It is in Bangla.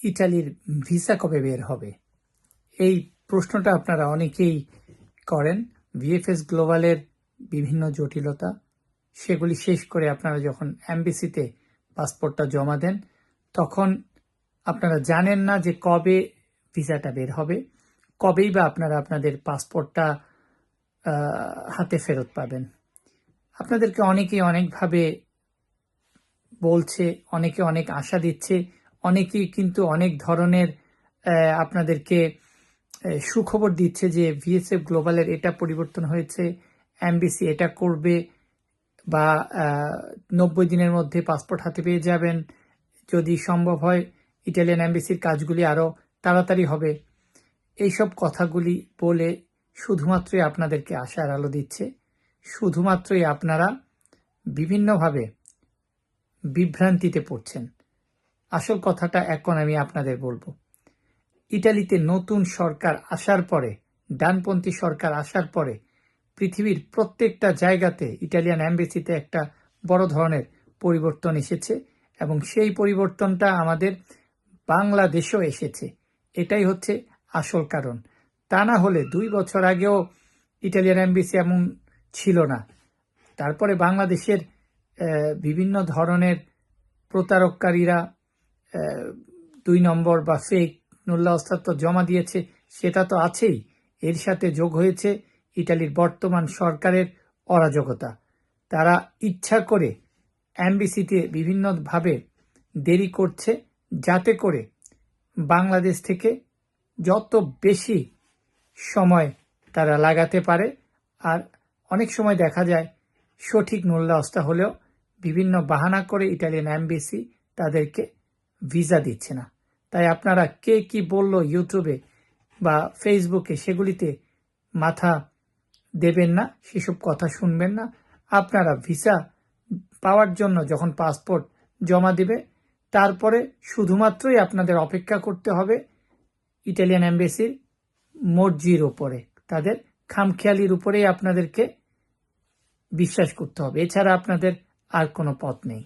ইটালির ভিসা কবে বের হবে? এই প্রশ্নটা আপনারা অনেকেই করেন। ভিএফএস গ্লোবালের বিভিন্ন জটিলতা, সেগুলি শেষ করে আপনারা যখন এমবিসিতে পাসপোর্টটা জমা দেন, তখন আপনারা জানেন না যে কবে ভিসাটা বের হবে, কবেই বা আপনারা আপনাদের পাসপোর্টটা হাতে ফেরত পাবেন। আপনাদেরকে অনেকেই অনেকভাবে বলছে, অনেকে অনেক আশা দিচ্ছে অনেকেই কিন্তু অনেক ধরনের আপনাদেরকে সুখবর দিচ্ছে যে ভিএসএফ গ্লোবালের এটা পরিবর্তন হয়েছে, এমবিসি এটা করবে বা নব্বই দিনের মধ্যে পাসপোর্ট হাতে পেয়ে যাবেন। যদি সম্ভব হয়, ইটালিয়ান এমবিসির কাজগুলি আরও তাড়াতাড়ি হবে। এইসব কথাগুলি বলে শুধুমাত্রই আপনাদেরকে আশার আলো দিচ্ছে। শুধুমাত্রই আপনারা বিভিন্নভাবে বিভ্রান্তিতে পড়ছেন। আসল কথাটা এখন আমি আপনাদের বলব। ইটালিতে নতুন সরকার আসার পরে, ডানপন্থী সরকার আসার পরে, পৃথিবীর প্রত্যেকটা জায়গাতে ইটালিয়ান এমবেসিতে একটা বড় ধরনের পরিবর্তন এসেছে এবং সেই পরিবর্তনটা আমাদের বাংলাদেশেও এসেছে। এটাই হচ্ছে আসল কারণ। তা না হলে দুই বছর আগেও ইটালিয়ান এমবেসি এমন ছিল না। তারপরে বাংলাদেশের বিভিন্ন ধরনের প্রতারককারীরা দুই নম্বর বা ফেক নুল্লা অস্তাত্ব জমা দিয়েছে, সেটা তো আছেই। এর সাথে যোগ হয়েছে ইটালির বর্তমান সরকারের অরাজকতা। তারা ইচ্ছা করে এমবিসিতে বিভিন্নভাবে দেরি করছে যাতে করে বাংলাদেশ থেকে যত বেশি সময় তারা লাগাতে পারে, আর অনেক সময় দেখা যায় সঠিক মূল্যাবস্থা হলেও বিভিন্ন বাহানা করে ইটালিয়ান এমবিসি তাদেরকে ভিসা দিচ্ছে না। তাই আপনারা কে কি বলল ইউটিউবে বা ফেসবুকে সেগুলিতে মাথা দেবেন না, সেসব কথা শুনবেন না। আপনারা ভিসা পাওয়ার জন্য যখন পাসপোর্ট জমা দিবে, তারপরে শুধুমাত্রই আপনাদের অপেক্ষা করতে হবে ইটালিয়ান এমবেসির মর্জির উপরে। তাদের খামখেয়ালির উপরেই আপনাদেরকে বিশ্বাস করতে হবে। এছাড়া আপনাদের আর কোনো পথ নেই।